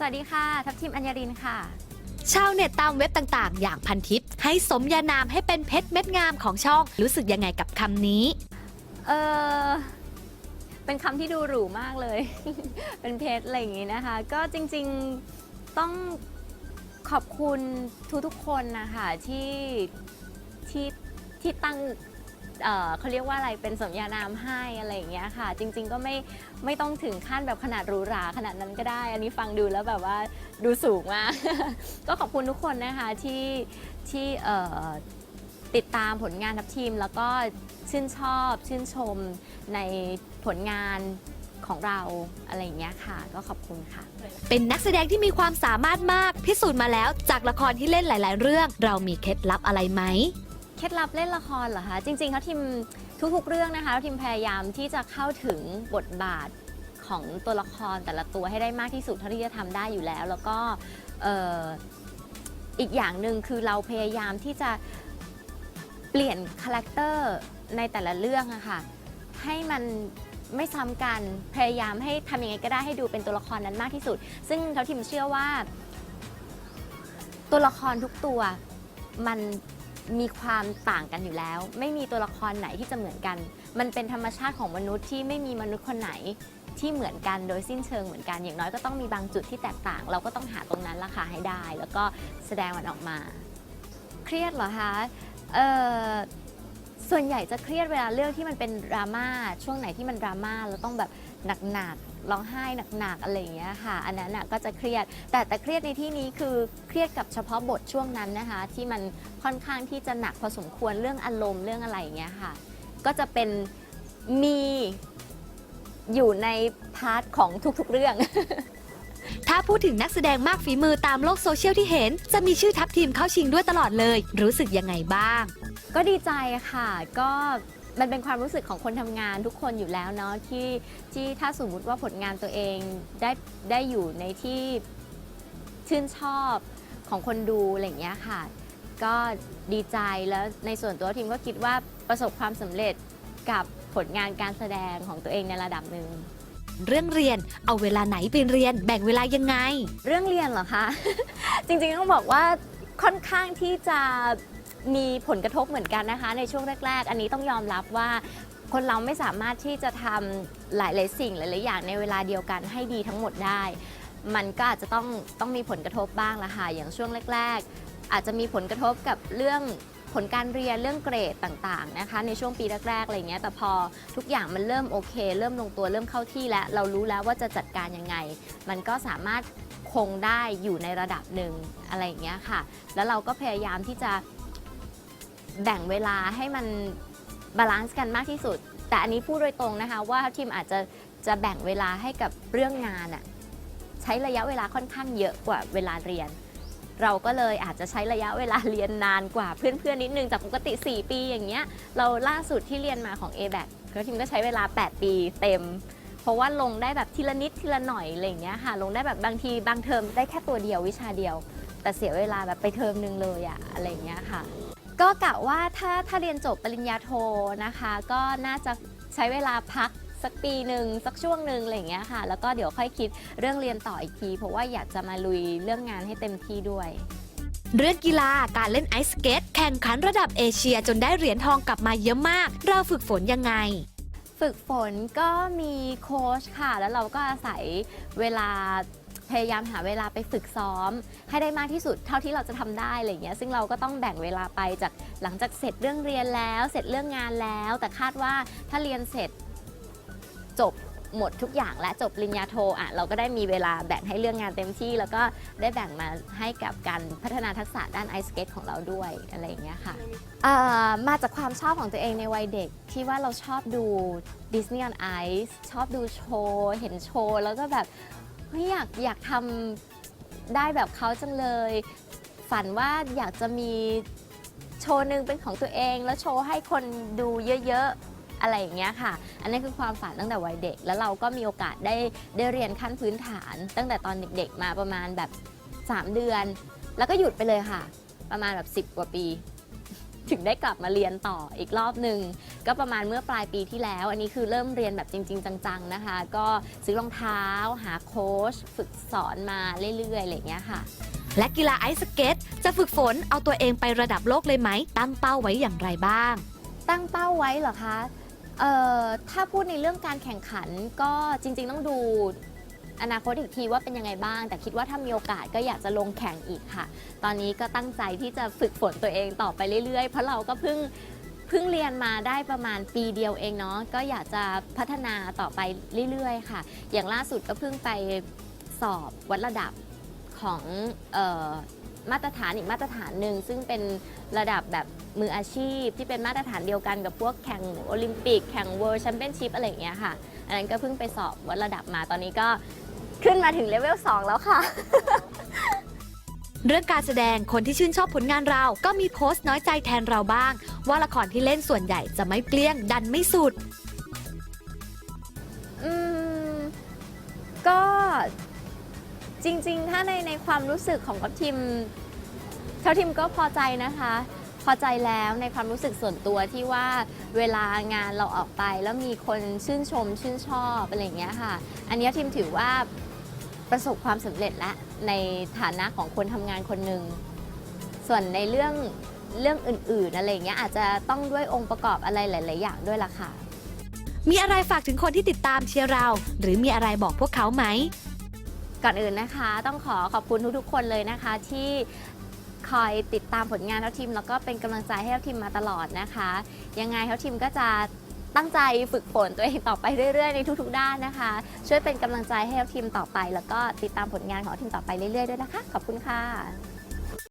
สวัสดีค่ะ ทัพทีมอัญญารินค่ะ ชาวเน็ตตามเว็บต่างๆ อย่างพันทิปให้สมญานามให้เป็นเพชรเม็ดงามของช่อง รู้สึกยังไงกับคำนี้ เออเป็นคำที่ดูหรูมากเลย เป็นเพชรอะไรอย่างงี้นะคะ ก็จริงๆต้องขอบคุณทุกๆคนนะคะที่ที่ที่ตั้ง เอ่อเขาเรียกว่าอะไรเป็นสมญานามให้อะไรอย่างเงี้ยค่ะ จริง ๆ ก็ไม่ไม่ต้องถึงขั้นแบบขนาดหรูหราขนาดนั้นก็ได้ อันนี้ฟังดูแล้วแบบว่าดูสูงมาก ก็ขอบคุณทุกคนนะคะที่ที่เอ่อติดตามผลงานทัพทีม แล้วก็ชื่นชอบชื่นชมในผลงานของเราอะไรอย่างเงี้ยค่ะ ก็ขอบคุณค่ะ เป็นนักแสดงที่มีความสามารถมาก พิสูจน์มาแล้วจากละครที่เล่นหลาย ๆ เรื่อง เรามีเคล็ดลับอะไรไหม เคล็ดลับเล่นละครเหรอคะ จริงๆเขาทีมทุกๆเรื่องนะคะทีมพยายามที่จะเข้าถึงบทบาทของตัวละครแต่ละตัวให้ได้มากที่สุดเท่าที่จะทำได้อยู่แล้ว แล้วก็เอ่ออีกอย่างหนึ่งคือเราพยายามที่จะเปลี่ยนคาแรคเตอร์ในแต่ละเรื่องอะค่ะให้มันไม่ซ้ำกันพยายามให้ทำยังไงก็ได้ให้ดูเป็นตัวละครนั้นมากที่สุด ซึ่งเขาทีมเชื่อว่า ตัวละครทุกตัวมัน มีความต่างกันอยู่แล้ว ไม่มีตัวละครไหนที่จะเหมือนกัน มันเป็นธรรมชาติของมนุษย์ที่ไม่มีมนุษย์คนไหนที่เหมือนกันโดยสิ้นเชิงเหมือนกัน อย่างน้อยก็ต้องมีบางจุดที่แตกต่าง เราก็ต้องหาตรงนั้นราคาให้ได้ แล้วก็แสดงมันออกมา เครียดเหรอคะเออ ส่วนใหญ่จะเครียดเวลาเรื่องที่มันเป็นดราม่าช่วงไหนที่มันดราม่าแล้วต้องแบบหนักๆร้องไห้หนักๆอะไรอย่างเงี้ยค่ะ อันนั้นน่ะก็จะเครียด แต่แต่เครียดในที่นี้คือเครียดกับเฉพาะบทช่วงนั้นนะคะ ที่มันค่อนข้างที่จะหนักพอสมควรเรื่องอารมณ์เรื่องอะไรอย่างเงี้ยค่ะ ก็จะเป็นมีอยู่ในพาร์ทของทุกๆเรื่อง ถ้าพูดถึงนักแสดงมากฝีมือตามโลกโซเชียลที่เห็น จะมีชื่อทัพทีมเข้าชิงด้วยตลอดเลย รู้สึกยังไงบ้าง ก็ดีใจค่ะ ก็มันเป็นความรู้สึกของคนทำงานทุกคนอยู่แล้วเนาะที่ที่ถ้าสมมติว่าผลงานตัวเองได้ได้อยู่ในที่ชื่นชอบของคนดูอะไรอย่างเงี้ยค่ะ ก็ดีใจแล้วในส่วนตัวทีมก็คิดว่าประสบความสำเร็จกับผลงานการแสดงของตัวเองในระดับหนึ่ง เรื่องเรียน เอาเวลาไหนไปเรียน แบ่งเวลายังไง เรื่องเรียนเหรอคะ จริงๆต้องบอกว่าค่อนข้างที่จะมีผลกระทบเหมือนกันนะคะ ในช่วงแรก ๆ อันนี้ต้องยอมรับว่าคนเราไม่สามารถที่จะทำหลาย ๆ สิ่งหลาย ๆ อย่างในเวลาเดียวกันให้ดีทั้งหมดได้ มันก็อาจจะต้องต้องมีผลกระทบบ้างละค่ะอย่างช่วงแรก ๆ อาจจะมีผลกระทบกับเรื่อง ผลการเรียนเรื่องเกรดต่างๆนะคะในช่วงปีแรกๆอะไรเงี้ยแต่พอทุกอย่างมันเริ่มโอเค เริ่มลงตัวเริ่มเข้าที่แล้ว เรารู้แล้วว่าจะจัดการยังไง มันก็สามารถคงได้อยู่ในระดับหนึ่งอะไรอย่างเงี้ยค่ะ แล้วเราก็พยายามที่จะแบ่งเวลาให้มันบาลานซ์กันมากที่สุด แต่อันนี้พูดโดยตรงนะคะว่าทีมอาจจะจะแบ่งเวลาให้กับเรื่องงานอะใช้ระยะเวลาค่อนข้างเยอะกว่าเวลาเรียน เราก็เลยอาจจะใช้ระยะเวลาเรียนนานกว่าเพื่อนๆนิดนึงจากปกติ 4 ปีอย่างเงี้ยเราล่าสุดที่เรียนมาของ a b a c ก็ทีมก็ใช้เวลา 8 ปีเต็ม เพราะว่าลงได้แบบทีละนิดทีละหน่อยอะไรอย่างเงี้ยค่ะ ลงได้แบบบางทีบางเทอมได้แค่ตัวเดียววิชาเดียว แต่เสียเวลาแบบไปเทอมหนึ่งเลยอะอะไรอย่างเงี้ยค่ะ ก็กะว่าถ้าถ้าเรียนจบปริญญาโทนะคะ ก็น่าจะใช้เวลาพัก สักปีหนึ่งสักช่วงหนึ่งอะไรอย่างเงี้ยค่ะ แล้วก็เดี๋ยวค่อยคิดเรื่องเรียนต่ออีกที เพราะว่าอยากจะมาลุยเรื่องงานให้เต็มที่ด้วย เรื่องกีฬาการเล่นไอซ์สเก็ตแข่งขันระดับเอเชียจนได้เหรียญทองกลับมาเยอะมาก เราฝึกฝนยังไงฝึกฝนก็มีโค้ชค่ะ แล้วเราก็อาศัยเวลาพยายามหาเวลาไปฝึกซ้อม ให้ได้มากที่สุดเท่าที่เราจะทำได้อะไรอย่างเงี้ยซึ่งเราก็ต้องแบ่งเวลาไปจากหลังจากเสร็จเรื่องเรียนแล้ว เสร็จเรื่องงานแล้ว แต่คาดว่าถ้าเรียนเสร็จ จบหมดทุกอย่างและจบปริญญาโทอะเราก็ได้มีเวลาแบ่งให้เรื่องงานเต็มที่ แล้วก็ได้แบ่งมาให้กับการพัฒนาทักษะด้านไอสเก็ตของเราด้วยอะไรอย่างเงี้ยค่ะมาจากความชอบของตัวเองในวัยเด็กที่ว่าเราชอบดู Disney on Ice ชอบดูโชว์เห็นโชว์แล้วก็แบบเฮ้ยอยากอยากทำได้แบบเขาจังเลย ฝันว่าอยากจะมีโชว์หนึ่งเป็นของตัวเอง แล้วโชว์ให้คนดูเยอะๆ อะไรอย่างเงี้ยค่ะ อันนี้คือความฝันตั้งแต่วัยเด็ก แล้วเราก็มีโอกาสได้ได้เรียนขั้นพื้นฐาน ตั้งแต่ตอนเด็กๆ มาประมาณแบบ 3 เดือน แล้วก็หยุดไปเลยค่ะ ประมาณแบบ10 กว่าปี ถึงได้กลับมาเรียนต่ออีกรอบหนึ่งก็ประมาณเมื่อปลายปีที่แล้ว อันนี้คือเริ่มเรียนแบบจริง ๆ จัง ๆนะคะ ก็ซื้อรองเท้า หาโค้ชฝึกสอนมาเรื่อยๆอะไรอย่างเงี้ยค่ะและกีฬาไอซ์สเก็ตจะฝึกฝนเอาตัวเองไประดับโลกเลยไหม ตั้งเป้าไว้อย่างไรบ้าง ตั้งเป้าไว้เหรอคะ เอ่อถ้าพูดในเรื่องการแข่งขันก็จริงๆต้องดูอนาคตอีกทีว่าเป็นยังไงบ้าง แต่คิดว่าถ้ามีโอกาสก็อยากจะลงแข่งอีกค่ะ ตอนนี้ก็ตั้งใจที่จะฝึกฝนตัวเองต่อไปเรื่อยๆ เพราะเราก็เพิ่งเพิ่งเรียนมาได้ประมาณปีเดียวเองเนาะก็อยากจะพัฒนาต่อไปเรื่อยๆ ค่ะ อย่างล่าสุดก็เพิ่งไปสอบวัดระดับของ มาตรฐานอีกมาตรฐานหนึ่งซึ่งเป็นระดับแบบมืออาชีพ ที่เป็นมาตรฐานเดียวกันกับพวกแข่งโอลิมปิก แข่งเวิ r ์แชมเปี้ยนชิพอะไรอย่างเงี้ยค่ะ อันนั้นก็เพิ่งไปสอบวัดระดับมาตอนนี้ก็ขึ้นมาถึงเลเวล2แล้วค่ะ เรื่องการแสดงคนที่ชื่นชอบผลงานเราก็มีโพสต์น้อยใจแทนเราบ้าง ว่าละครที่เล่นส่วนใหญ่จะไม่เปรี้ยงดันไม่สุด จริง ๆ ถ้าในในความรู้สึกของกับทีมเท่าทีมก็พอใจนะคะ พอใจแล้วในความรู้สึกส่วนตัวที่ว่าเวลางานเราออกไปแล้วมีคนชื่นชมชื่นชอบอะไรอย่างเงี้ยค่ะ อันเนี้ยทีมถือว่าประสบความสำเร็จแล้วในฐานะของคนทำงานคนหนึ่ง ส่วนในเรื่องเรื่องอื่นๆอะไรอย่างเงี้ยอาจจะต้องด้วยองค์ประกอบอะไรหลาย ๆ อย่างด้วยล่ะค่ะ มีอะไรฝากถึงคนที่ติดตามเชียร์เรา หรือมีอะไรบอกพวกเขาไหม ก่อนอื่นนะคะ ต้องขอขอบคุณทุกๆ คนเลยนะคะที่คอยติดตามผลงานเท่าทีม แล้วก็เป็นกำลังใจให้เท่าทีมมาตลอดนะคะ ยังไงเท่าทีมก็จะตั้งใจฝึกฝนตัวเองต่อไปเรื่อยๆ ในทุกๆ ด้านนะคะ ช่วยเป็นกำลังใจให้เท่าทีมต่อไป แล้วก็ติดตามผลงานของทีมต่อไปเรื่อยๆด้วยนะคะ ขอบคุณค่ะ